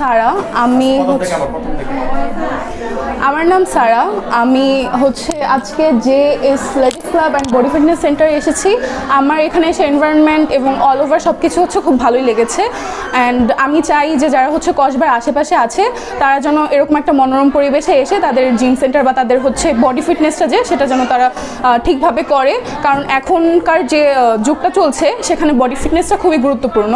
সারা আমি আমার নাম সারা আমি হচ্ছে আজকে যে S ladies club and body fitness সেন্টারে এসেছি। আমার এখানে এসে এনভায়রনমেন্ট এবং অল ওভার সব কিছু হচ্ছে খুব ভালোই লেগেছে। অ্যান্ড আমি চাই যে যারা হচ্ছে কসবার আশেপাশে আছে তারা যেন এরকম একটা মনোরম পরিবেশে এসে তাদের জিম সেন্টার বা তাদের হচ্ছে বডি ফিটনেসটা যে সেটা যেন তারা ঠিকভাবে করে। কারণ এখনকার যে যুগটা চলছে সেখানে বডি ফিটনেসটা খুবই গুরুত্বপূর্ণ।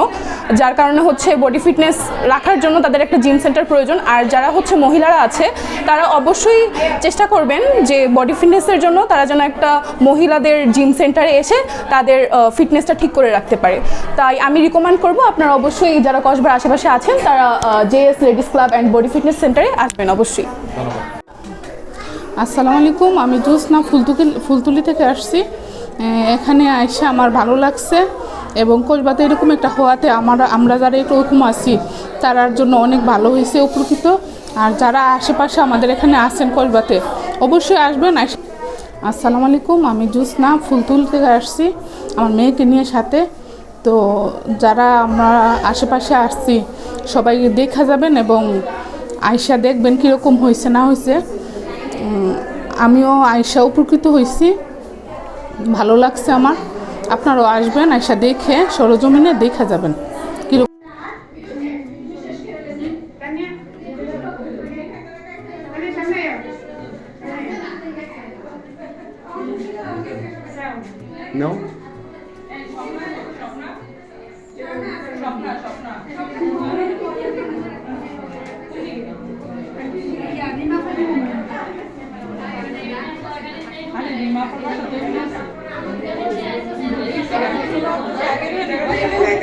যার কারণে হচ্ছে বডি ফিটনেস রাখার জন্য তাদের একটা জিম সেন্টার প্রয়োজন। আর যারা হচ্ছে মহিলারা আছে, তারা অবশ্যই চেষ্টা করবেন যে বডি ফিটনেসের জন্য তারা যেন একটা মহিলাদের জিম সেন্টারে এসে তাদের ফিটনেসটা ঠিক করে রাখতে পারে। তাই আমি রিকমেন্ড করব, আপনারা অবশ্যই যারা কসবার আশেপাশে আছেন, তারা JS ladies club and body fitness সেন্টারে আসবেন অবশ্যই। আসসালামু আলাইকুম, আমি জোসনা ফুলতুলি ফুলতুলি থেকে আসছি। এখানে আইসা আমার ভালো লাগছে। এবং কসবাতে এরকম একটা হওয়াতে আমরা আমরা যারা একটু এরকম আছি, তারার জন্য অনেক ভালো হয়েছে উপকৃত আর যারা আশেপাশে আমাদের এখানে আসেন কসবাতে অবশ্যই আসবেন। আসসালামু আলাইকুম, আমি জোসনা ফুলতুল থেকে আসছি, আমার মেয়েকে নিয়ে সাথে। তো যারা আমরা আশেপাশে আসছি, সবাই দেখা যাবেন এবং আয়সা দেখবেন কীরকম হয়েছে, না হয়েছে। আমিও আয়সা উপকৃত হয়েছি। ভালো লাগছে আমার। আপনারাও আসবেন আয়সা দেখে সরজমিনে দেখা যাবেন No? ভিতর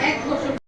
এক বছর